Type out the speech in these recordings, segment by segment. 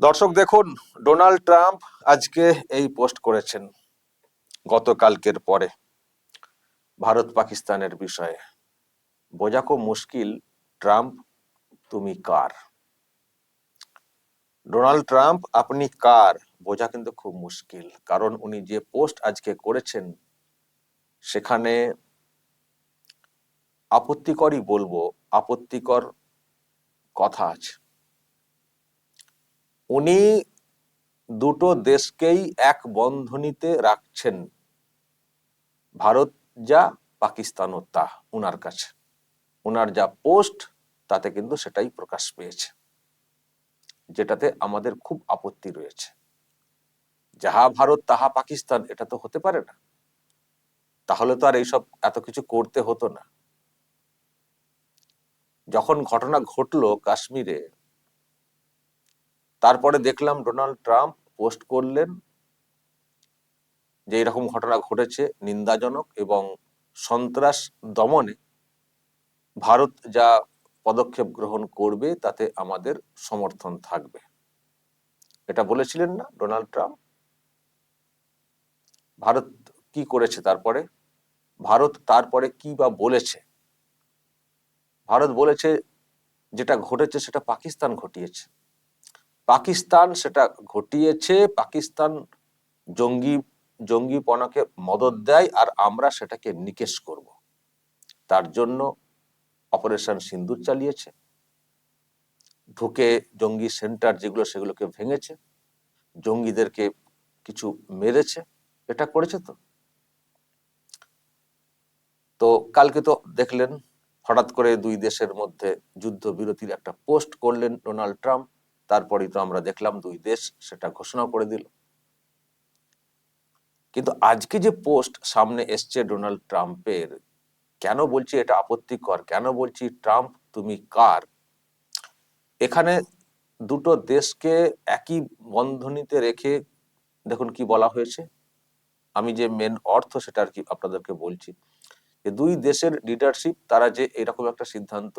দর্শক দেখুন, Donald Trump আজকে এই পোস্ট করেছেন গতকালকের পরে ভারত পাকিস্তানের বিষয়ে। বোঝা খুব মুশকিল, ট্রাম্প তুমি কার? ডোনাল্ড ট্রাম্প আপনি কার? বোঝা কিন্তু খুব মুশকিল, কারণ উনি যে পোস্ট আজকে করেছেন, সেখানে আপত্তিকরই বলব, আপত্তিকর কথা আছে। উনি দুটো দেশকেই এক বন্ধনীতে রাখছেন। ভারত যা পাকিস্তানও তা উনার কাছে। উনার যা পোস্ট, তাতে কিন্তু সেটাই প্রকাশ পেয়েছে। যেটাতে আমাদের খুব আপত্তি রয়েছে। যাহা ভারত, তাহা পাকিস্তান, এটা তো হতে পারে না। তাহলে তো আর এইসব এত কিছু করতে হতো না। যখন ঘটনা ঘটলো কাশ্মীরে তারপরে দেখলাম ডোনাল্ড ট্রাম্প পোস্ট করলেন যে এরকম ঘটনা ঘটেছে নিন্দাজনক এবং সন্ত্রাস দমনে ভারত যা পদক্ষেপ গ্রহণ করবে তাতে আমাদের সমর্থন থাকবে। এটা বলেছিলেন না ডোনাল্ড ট্রাম্প? ভারত কি করেছে তারপরে? ভারত তারপরে কি বা বলেছে? ভারত বলেছে যেটা ঘটেছে সেটা পাকিস্তান ঘটিয়েছে। পাকিস্তান সেটা ঘটিয়েছে, পাকিস্তান জঙ্গি, জঙ্গিপনাকে মদত দেয় আর আমরা সেটাকে নিকেশ করব। তার জন্য অপারেশন সিন্দুর চালিয়েছে। ঢুকে জঙ্গি সেন্টার যেগুলো সেগুলোকে ভেঙেছে, জঙ্গিদেরকে কিছু মেরেছে, এটা করেছে তো। তো কালকে তো দেখলেন, হঠাৎ করে দুই দেশের মধ্যে যুদ্ধ বিরতির একটা পোস্ট করলেন ডোনাল্ড ট্রাম্প। তারপরেই তো আমরা দেখলাম দুই দেশ সেটা ঘোষণা করে দিল। কিন্তু আজকে যে পোস্ট সামনে এসছে ডোনাল্ড ট্রাম্পের, কেন বলছি এটা আপত্তিকর, কেন বলছি ট্রাম্প তুমি কার? এখানে দুটো দেশকে একই বন্ধনীতে রেখে দেখুন কি বলা হয়েছে। আমি যে মেন অর্থ সেটা আর কি আপনাদেরকে বলছি যে দুই দেশের লিডারশিপ তারা যে এরকম একটা সিদ্ধান্ত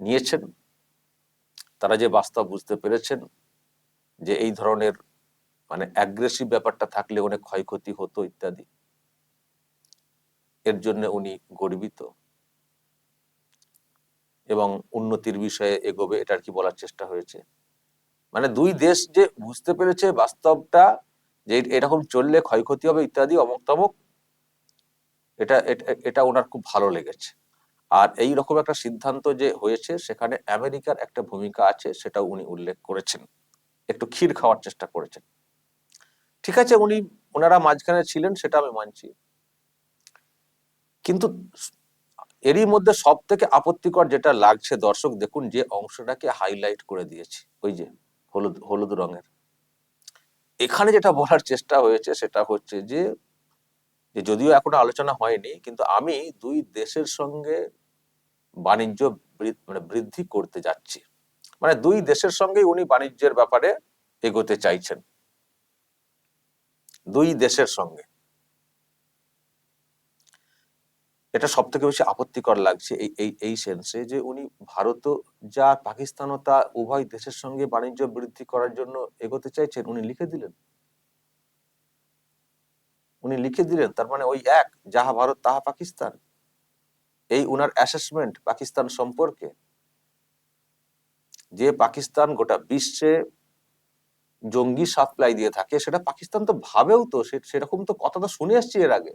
নিয়েছেন তারা যে বাস্তব বুঝতে পেরেছেন যে এই ধরনের মানে অ্যাগ্রেসিভ ব্যাপারটা থাকলে অনেক ক্ষয়ক্ষতি হতো ইত্যাদি, এর জন্য উনি গর্বিত। এবং উন্নতির বিষয়ে এগোবে, এটা আর কি বলার চেষ্টা হয়েছে। মানে দুই দেশ যে বুঝতে পেরেছে বাস্তবটা, যে এরকম চললে ক্ষয়ক্ষতি হবে ইত্যাদি অমক তমক এটা, এটা- ওনার খুব ভালো লেগেছে। আর এই রকম একটা সিদ্ধান্ত যে হয়েছে, সেখানে আমেরিকার একটা ভূমিকা আছে, সেটাও উনি উল্লেখ করেছেন। একটু ক্ষীর খাওয়ার চেষ্টা করেছেন। ঠিক আছে, উনি ওনারা মাঝখানে ছিলেন, সেটা আমি মানছি। কিন্তু এরই মধ্যে সব থেকে আপত্তিকর যেটা লাগছে দর্শক, দেখুন যে অংশটাকে হাইলাইট করে দিয়েছি, ওই যে হলুদ হলুদ রঙের। এখানে যেটা বলার চেষ্টা হয়েছে, সেটা হচ্ছে যে যে যদিও এখনও আলোচনা হয়নি, কিন্তু আমি দুই দেশের সঙ্গে বাণিজ্য মানে বৃদ্ধি করতে যাচ্ছি। মানে দুই দেশের সঙ্গে উনি বাণিজ্যের ব্যাপারে এগোতে চাইছেন। দুই দেশের সঙ্গে। এটা সব থেকে বেশি আপত্তিকর লাগছে এই এই এই সেন্সে যে উনি ভারত যা পাকিস্তানও তা উভয় দেশের সঙ্গে বাণিজ্য বৃদ্ধি করার জন্য এগোতে চাইছেন, উনি লিখে দিলেন। উনি লিখে দিলেন, তার মানে ওই এক, যাহা ভারত, তাহা পাকিস্তান। এই উনার অ্যাসেসমেন্ট পাকিস্তান সম্পর্কে। যে পাকিস্তান গোটা বিশ্বে জঙ্গি সাপ্লাই দিয়ে থাকে, সেটা পাকিস্তান তো ভাবেও তো সেরকম তো কথা তো শুনে আসছি এর আগে।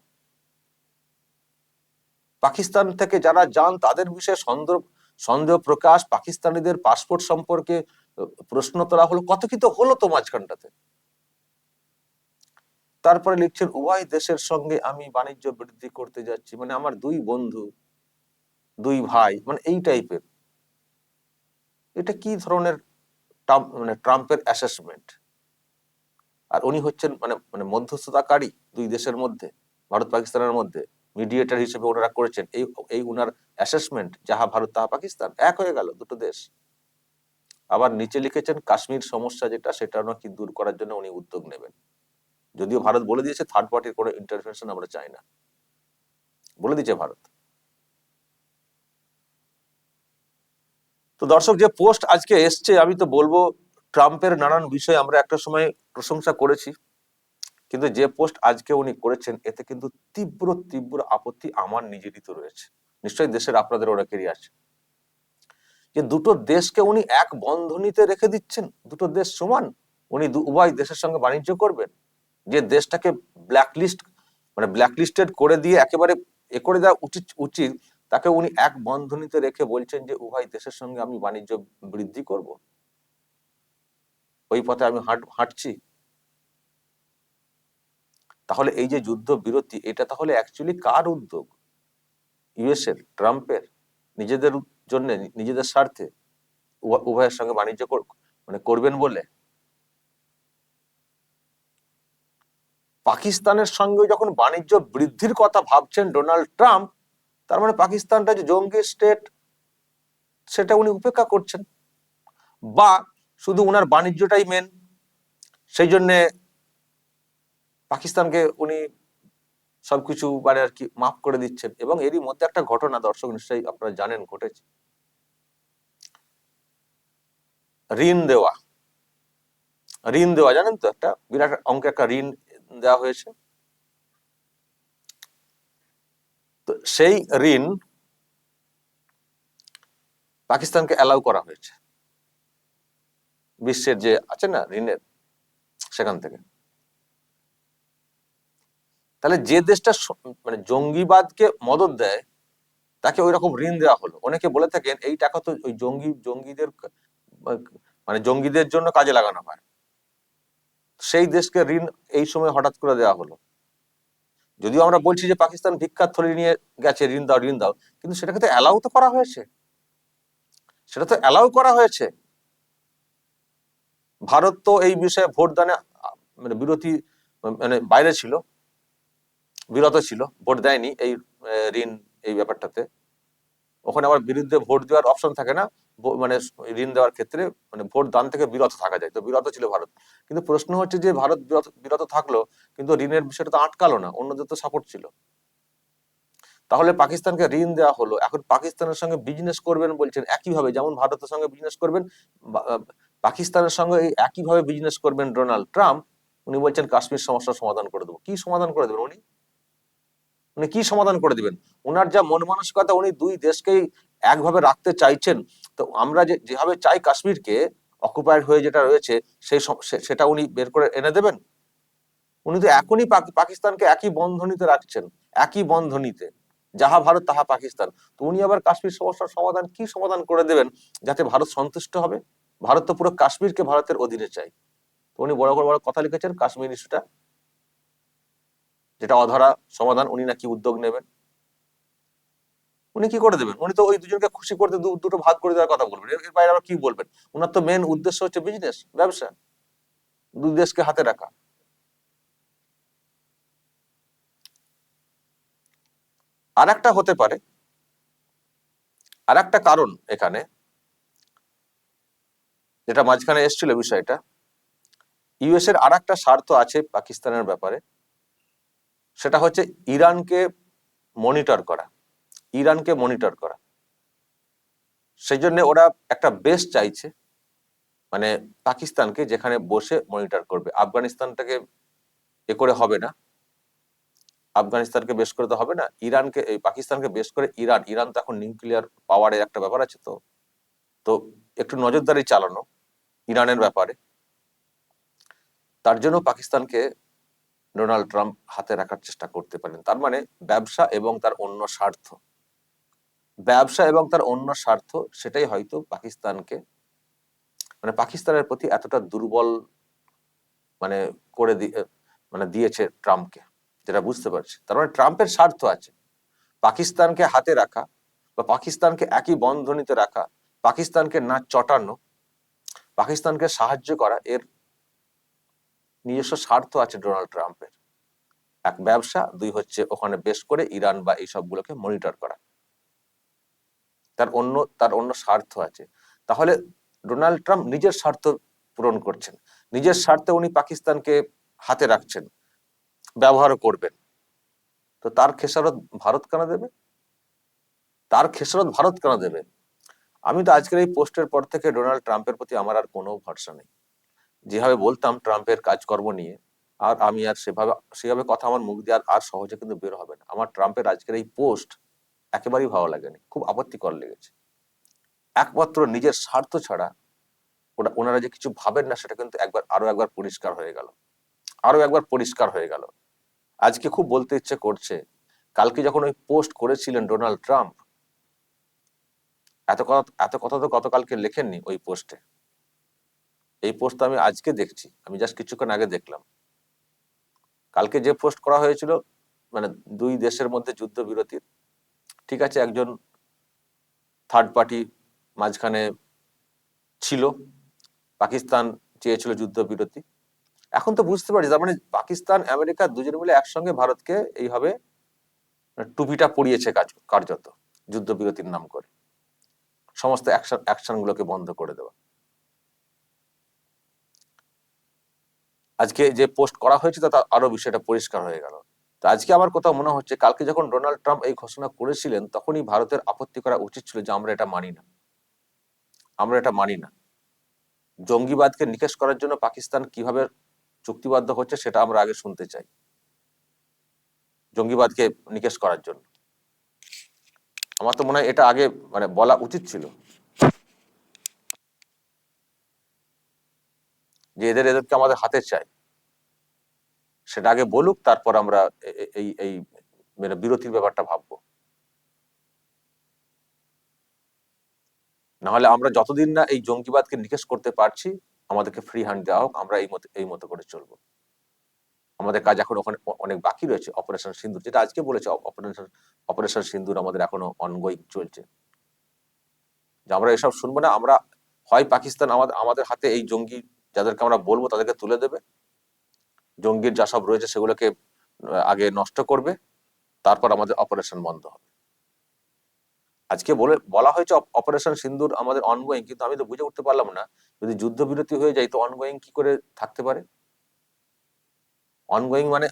পাকিস্তান থেকে যারা যান, তাদের বিষয়ে সন্দেহ সন্দেহ প্রকাশ, পাকিস্তানিদের পাসপোর্ট সম্পর্কে, প্রশ্ন তোলা হলো কত কি তো হলো তো মাঝখানটাতে। তারপরে লিখছেন, উভয় দেশের সঙ্গে আমি বাণিজ্য বৃদ্ধি করতে যাচ্ছি। মানে আমার দুই বন্ধু, দুই ভাই মানে এই টাইপের। এটা কি ধরনের মানে ট্রাম্পের অ্যাসেসমেন্ট? আর উনি হচ্ছেন মানে মানে মধ্যস্থতাকারী দুই দেশের মধ্যে, ভারত পাকিস্তানের মধ্যে মিডিয়েটার হিসেবে ওনারা করেছেন। এই এই উনার অ্যাসেসমেন্ট, যাহা ভারত, তাহা পাকিস্তান, এক হয়ে গেল দুটো দেশ। আবার নিচে লিখেছেন, কাশ্মীর সমস্যা যেটা, সেটা নাকি দূর করার জন্য উনি উদ্যোগ নেবেন। যদিও ভারত বলে দিয়েছে থার্ড পার্টির কোনো ইন্টারভেনশন আমরা চাই না। বলে দিয়েছে ভারত। তো দর্শক, যে পোস্ট আজকে এসছে, আমি তো বলব ট্রাম্পের নানান বিষয়ে আমরা একটা সময় প্রশংসা করেছি। কিন্তু যে পোস্ট আজকে উনি করেছেন, এতে কিন্তু তীব্র তীব্র আপত্তি আমার নিজেরই তো রয়েছে। নিশ্চয়ই দেশের আপনাদের অনেকেরই আছে। যে দুটো দেশকে উনি এক বন্ধনীতে রেখে দিচ্ছেন, দুটো দেশ সমান, উনি উভয় দেশের সঙ্গে বাণিজ্য করবেন। যে দেশটাকে ব্ল্যাকলিস্ট মানে ব্ল্যাকলিস্টেড করে দিয়ে একেবারে এ করে দেওয়া উচিত উচিত, তাকে উনি এক বন্ধনীতে রেখে বলছেন যে, উভয় দেশের সঙ্গে আমি বাণিজ্য বৃদ্ধি করব। ওই পথে আমি হাঁট, হাঁটছি। তাহলে এই যে যুদ্ধ বিরতি, এটা তাহলে অ্যাকচুয়ালি কার উদ্যোগ? ইউএস এর ট্রাম্পের নিজেদের জন্য, নিজেদের স্বার্থে? উভয়- উভয়ের সঙ্গে বাণিজ্য মানে করবেন বলে? পাকিস্তানের সঙ্গে যখন বাণিজ্য বৃদ্ধির কথা ভাবছেন ডোনাল্ড ট্রাম্প, তার মানে পাকিস্তানটা যে জঙ্গি স্টেট, সেটা উনি উপেক্ষা করছেন। বা শুধু উনার বাণিজ্যটাই মেন সেই জন্যে পাকিস্তানকে উনি সবকিছু মানে আর কি মাফ করে দিচ্ছেন। এবং এরই মধ্যে একটা ঘটনা, দর্শক নিশ্চয়ই আপনারা জানেন, ঘটেছে। ঋণ দেওয়া। ঋণ দেওয়া, জানেন তো, একটা বিরাট অঙ্কে একটা ঋণ দেওয়া হয়েছে। সেই ঋণ পাকিস্তানকে অ্যালাউ করা হয়েছে। বিশ্বের যে আছে না ঋণের সেখান থেকে। তাহলে যে দেশটা মানে জঙ্গিবাদকে মদত দেয়, তাকে ওই রকম ঋণ দেওয়া হলো। অনেকে বলে থাকেন, এই টাকা তো ওই জঙ্গি জঙ্গিদের মানে জঙ্গিদের জন্য কাজে লাগানো হয়। সেই দেশকে ঋণ এই সময় হঠাৎ করে দেওয়া হলো। যদিও আমরা বলছি যে পাকিস্তান ভিক্ষার থলি নিয়ে গেছে, ঋণ দাও ঋণ দাও, কিন্তু সেটাকে তো অ্যালাউ তো করা হয়েছে। সেটা তো অ্যালাউ করা হয়েছে। ভারত তো এই বিষয়ে ভোট দানে মানে বিরতি মানে বাইরে ছিল, বিরত ছিল, ভোট দেয়নি এই ঋণ এই ব্যাপারটাতে। ওখানে আবার বিরুদ্ধে ভোট দেওয়ার অপশন থাকে না মানে ঋণ দেওয়ার ক্ষেত্রে মানে ভোট দান থেকে বিরত থাকা যায়। তো বিরত ছিল ভারত। কিন্তু প্রশ্ন হচ্ছে যে ভারত বিরত থাকল, কিন্তু ঋণের বিষয়টা তো আটকালো না, অন্যদের তো সাপোর্ট ছিল। তাহলে পাকিস্তানকে ঋণ দেওয়া হলো, এখন পাকিস্তানের সঙ্গে বিজনেস করবেন বলছেন একইভাবে, যেমন ভারতের সঙ্গে বিজনেস করবেন পাকিস্তানের সঙ্গে একইভাবে বিজনেস করবেন ডোনাল্ড ট্রাম্প, উনি বলছেন কাশ্মীর সমস্যার সমাধান করে দেবো। কি সমাধান করে দেবেন উনি? উনি কি সমাধান করে দিবেন? ওনার যা মন মানসিকতা, উনি দুই দেশকেই একভাবে রাখতে চাইছেন। তো আমরা যে, যেভাবে চাই কাশ্মীরকে অকুপাইড হয়ে যেটা রয়েছে, সেই সেটা উনি বের করে এনে দেবেন? উনি তো এখনই পাকিস্তানকে একই বন্ধনীতে রাখছেন, একই বন্ধনীতে। যাহা ভারত, তাহা পাকিস্তান। তো উনি আবার কাশ্মীর সমস্যার সমাধান, কি সমাধান করে দেবেন? যাতে ভারত সন্তুষ্ট হবে? ভারত তো পুরো কাশ্মীরকে ভারতের অধীনে চাই তো উনি বড় বড় কথা লিখেছেন, কাশ্মীর ইস্যুটা যেটা অধরা সমাধান উনি নাকি উদ্যোগ নেবেন। উনি কি করে দেবেন? উনি তো ওই দুজনকে খুশি করতে দুটো ভাগ করে দেওয়ার কথা বলবেন। এর বাইরে আবার কি বলবেন? ওনার তো মেন উদ্দেশ্য হচ্ছে বিজনেস ব্যবসা। দুই দেশকে হাতে রাখা। আর একটা হতে পারে আর একটা কারণ এখানে, যেটা মাঝখানে এসেছিল বিষয়টা ইউএস এর আর একটা স্বার্থ আছে পাকিস্তানের ব্যাপারে। সেটা হচ্ছে ইরানকে মনিটর করা, ইরানকে মনিটর করা। সেই জন্য ওরা একটা বেস চাইছে মানে পাকিস্তানকে যেখানে বসে মনিটর করবে। আফগানিস্তানটাকে এ করে হবে না, আফগানিস্তানকে বেশ করে তো হবে না, ইরানকে, এই পাকিস্তানকে বেশ করে ইরান ইরান তো এখন নিউক্লিয়ার পাওয়ারের একটা ব্যাপার আছে তো তো একটু নজরদারি চালানো ইরানের ব্যাপারে। তার জন্য পাকিস্তানকে ডোনাল্ড ট্রাম্প হাতে রাখার চেষ্টা করতে পারেন। তার মানে ব্যবসা এবং তার অন্য স্বার্থ। ব্যবসা এবং তার অন্য স্বার্থ, সেটাই হয়তো পাকিস্তানকে মানে পাকিস্তানের প্রতি এতটা দুর্বল মানে করে দিয়ে মানে দিয়েছে ট্রাম্পকে, যেটা বুঝতে পারছি। তার মানে ট্রাম্পের স্বার্থ আছে। পাকিস্তানকে হাতে রাখা বা পাকিস্তানকে একই বন্ধনীতে রাখা, পাকিস্তানকে না চটানো, পাকিস্তানকে সাহায্য করা, এর নিজস্ব স্বার্থ আছে ডোনাল্ড ট্রাম্পের। এক ব্যবসা, দুই হচ্ছে ওখানে বেশ করে ইরান বা এই সবগুলোকে মনিটর করা। তার অন্য তার অন্য স্বার্থ আছে। তাহলে ডোনাল্ড ট্রাম্প নিজের স্বার্থ পূরণ করছেন। নিজের স্বার্থে উনি পাকিস্তানকে হাতে রাখছেন ব্যবহার করবেন। তো তার খেসারত ভারত কেন দেবে? তার খেসারত ভারত কেন দেবে? আমি তো আজকের এই পোস্টের পর থেকে ডোনাল্ড ট্রাম্পের প্রতি আমার আর কোনো ভরসা নেই। যেভাবে বলতাম ট্রাম্পের কাজকর্ম নিয়ে, আর আমি আর সেভাবে সেভাবে কথা আমার মুখ দিয়ে আর- সহজে কিন্তু বের হবে না। আমার ট্রাম্পের আজকের এই পোস্ট একেবারেই ভালো লাগেনি, খুব আপত্তিকর লেগেছে। একমাত্র নিজের স্বার্থ ছাড়া ওরা ওনারা যে কিছু ভাবেন না, সেটা কিন্তু একবার আরও একবার পরিষ্কার হয়ে গেল। আরও একবার পরিষ্কার হয়ে গেল। আজকে খুব বলতে ইচ্ছে করছে, কালকে যখন ওই পোস্ট করেছিলেন ডোনাল্ড ট্রাম্প, এত কথা এত কথা তো গতকালকে লেখেননি ওই পোস্টে। এই পোস্ট আমি আজকে দেখছি। আমি জাস্ট কিছুক্ষণ আগে দেখলাম। কালকে যে পোস্ট করা হয়েছিল মানে দুই দেশের মধ্যে যুদ্ধ বিরতির ঠিক আছে, একজন থার্ড পার্টি মাঝখানে ছিল, পাকিস্তান চেয়েছিল যুদ্ধবিরতি। এখন তো বুঝতে পারছি তার মানে পাকিস্তান, আমেরিকা দুজন মিলে একসঙ্গে ভারতকে এইভাবে টুপিটা পরিয়েছে কাজ, কার্যত, যুদ্ধবিরতির নাম করে। সমস্ত অ্যাকশন অ্যাকশন গুলোকে বন্ধ করে দেওয়া। আজকে যে পোস্ট করা হয়েছে তাতে আরও বিষয়টা পরিষ্কার হয়ে গেল। তো আজকে আমার কথা মনে হচ্ছে, কালকে যখন ডোনাল্ড ট্রাম্প এই ঘোষণা করেছিলেন, তখনই ভারতের আপত্তি করা উচিত ছিল যে আমরা এটা মানি না। আমরা এটা মানি না। জঙ্গিবাদকে নিকেশ করার জন্য পাকিস্তান কীভাবে চুক্তিবদ্ধ হচ্ছে, সেটা আমরা আগে শুনতে চাই। জঙ্গিবাদকে নিকেশ করার জন্য। আমার তো মনে হয় এটা আগে মানে বলা উচিত ছিল। যে এদের, এদেরকে আমাদের হাতে চাই। সেটা আগে বলুক, তারপর আমরা এই এই মানে বিরতির ব্যাপারটা ভাববো। নাহলে আমরা যতদিন না এই জঙ্গিবাদকে নিকেশ করতে পারছি, আমাদেরকে ফ্রি হ্যান্ড দেওয়া হোক, আমরা এই মতো এই মতো করে চলবো। আমাদের কাজ এখন ওখানে অনেক বাকি রয়েছে অপারেশন সিন্দুর। যেটা আজকে বলেছে অপারেশন অপারেশন সিন্দুর আমাদের এখনও অনগোয়িং চলছে। আমরা এসব শুনব না, আমরা হয় পাকিস্তান আমাদের আমাদের হাতে এই জঙ্গি যাদেরকে আমরা বলব তাদেরকে তুলে দেবে। জঙ্গির যা সব রয়েছে সেগুলোকে আগে নষ্ট করবে, তারপর আমাদের অপারেশন বন্ধ হবে। আজকে বলে, বলা হয়েছে অপারেশন সিন্দুর আমাদের অনগোয়িং কিন্তু আমি তো বুঝে উঠতে পারলাম না। যদি যুদ্ধবিরতি হয়ে যায় তো অনগোয়িং কি করে থাকতে পারে? অনগোয়িং মানে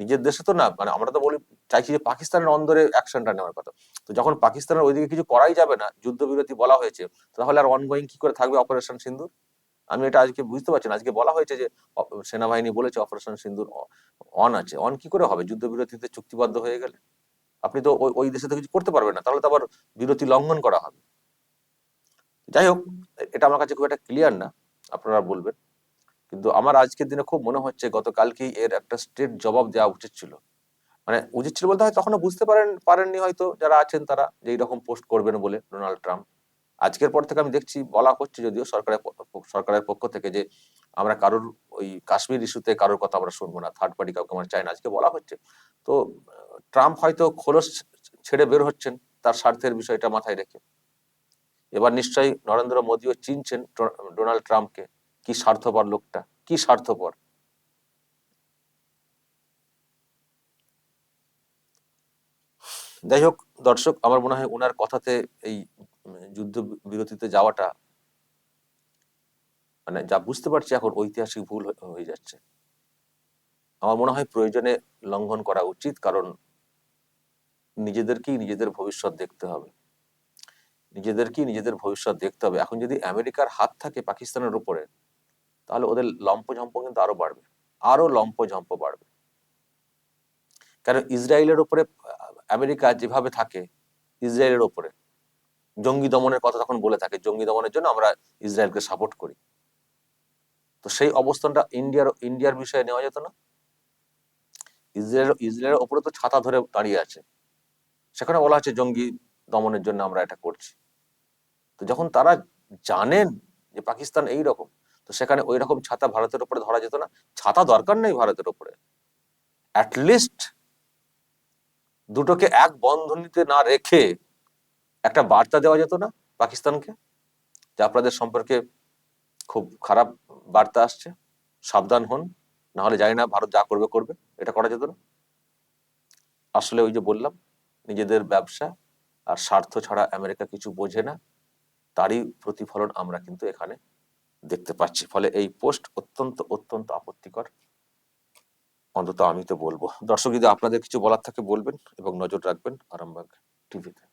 নিজের দেশে তো না মানে আমরা তো বলি, চাইছি যে পাকিস্তানের অন্দরে অ্যাকশনটা নেওয়ার কথা। তো যখন পাকিস্তানের ওইদিকে কিছু করাই যাবে না, যুদ্ধবিরতি বলা হয়েছে, তাহলে আর অনগোয়িং কি করে থাকবে অপারেশন সিন্দুর? আমি এটা আজকে বুঝতে পারছি না। আজকে বলা হয়েছে যে সেনাবাহিনী বলেছে অপারেশন সিন্দুর অন আছে। অন কি করে হবে? যুদ্ধবিরতিতে চুক্তিবদ্ধ হয়ে গেলে? আপনি তো ওই- ওই দেশে তো কিছু করতে পারবেন না। তাহলে তো আবার বিরতি লঙ্ঘন করা হবে। যাই হোক, এটা আমার কাছে খুব একটা ক্লিয়ার না। আপনারা বলবেন। কিন্তু আমার আজকের দিনে খুব মনে হচ্ছে গতকালকেই এর একটা স্টেট জবাব দেওয়া উচিত ছিল। মানে উচিত ছিল বলতে হয় তখনও বুঝতে পারেন, পারেননি হয়তো যারা আছেন তারা যে এইরকম পোস্ট করবেন বলে ডোনাল্ড ট্রাম্প। আজকের পর থেকে আমি দেখছি, বলা হচ্ছে যদিও সরকারের সরকারের পক্ষ থেকে যে আমরা কারোর ওই কাশ্মীর ইস্যুতে কারোর কথা আমরা শুনব না থার্ড পার্টি কাউকে আমরা চাই না, আজকে বলা হচ্ছে। তো, ট্রাম্প হয়তো খোলস ছেড়ে বের হচ্ছেন, তার স্বার্থের বিষয়টা মাথায় রেখে। এবার নিশ্চয়ই নরেন্দ্র মোদীও চিনছেন ডোনাল্ড ট্রাম্পকে, কি স্বার্থপর লোকটা, কি স্বার্থপর? যাই হোক, দর্শক, আমার মনে হয় ওনার কথাতে এই যুদ্ধ বিরতিতে যাওয়াটা মানে যা বুঝতে পারছি এখন ঐতিহাসিক ভুল হয়ে- হয়ে যাচ্ছে। আমার মনে হয় প্রয়োজনে লঙ্ঘন করা উচিত, কারণ নিজেদেরকেই নিজেদের ভবিষ্যৎ দেখতে হবে। নিজেদেরকেই নিজেদের ভবিষ্যৎ দেখতে হবে। এখন যদি আমেরিকার হাত থাকে পাকিস্তানের উপরে, তাহলে ওদের লম্পঝম্প কিন্তু আরও বাড়বে। আরও লম্পঝম্প বাড়বে। কারণ ইসরায়েলের উপরে, আমেরিকা যেভাবে থাকে, ইসরায়েলের উপরে জঙ্গি দমনের কথা তখন বলে থাকে, জঙ্গি দমনের জন্য আমরা ইসরায়েলকে সাপোর্ট করি। তো সেই অবস্থানটা ইন্ডিয়ার ইন্ডিয়ার বিষয়ে নেওয়া যেত না। ইসরায়েল, ইসরায়েলের ওপরে তো ছাতা ধরে দাঁড়িয়ে আছে। সেখানে বলা হচ্ছে জঙ্গি দমনের জন্য আমরা এটা করছি। তো যখন তারা জানেন যে পাকিস্তান এই রকম, তো সেখানে ওই রকম ছাতা ভারতের উপরে ধরা যেত না। ছাতা দরকার নেই ভারতের উপরে অ্যাটলিস্ট দুটোকে এক বন্ধনীতে না রেখে একটা বার্তা দেওয়া যেত না পাকিস্তানকে, যে আপনাদের সম্পর্কে খুব খারাপ বার্তা আসছে, সাবধান হন না হলে জানি না ভারত যা করবে করবে, এটা করা যেত না। আসলে ওই যে বললাম, নিজেদের ব্যবসা আর স্বার্থ ছাড়া আমেরিকা কিছু বোঝে না, তারই প্রতিফলন আমরা কিন্তু এখানে দেখতে পাচ্ছি। ফলে এই পোস্ট অত্যন্ত অত্যন্ত আপত্তিকর। অন্তত আমি তো বলব। দর্শক, যদি আপনাদের কিছু বলার থাকে বলবেন এবং নজর রাখবেন আরামবাগ টিভিতে।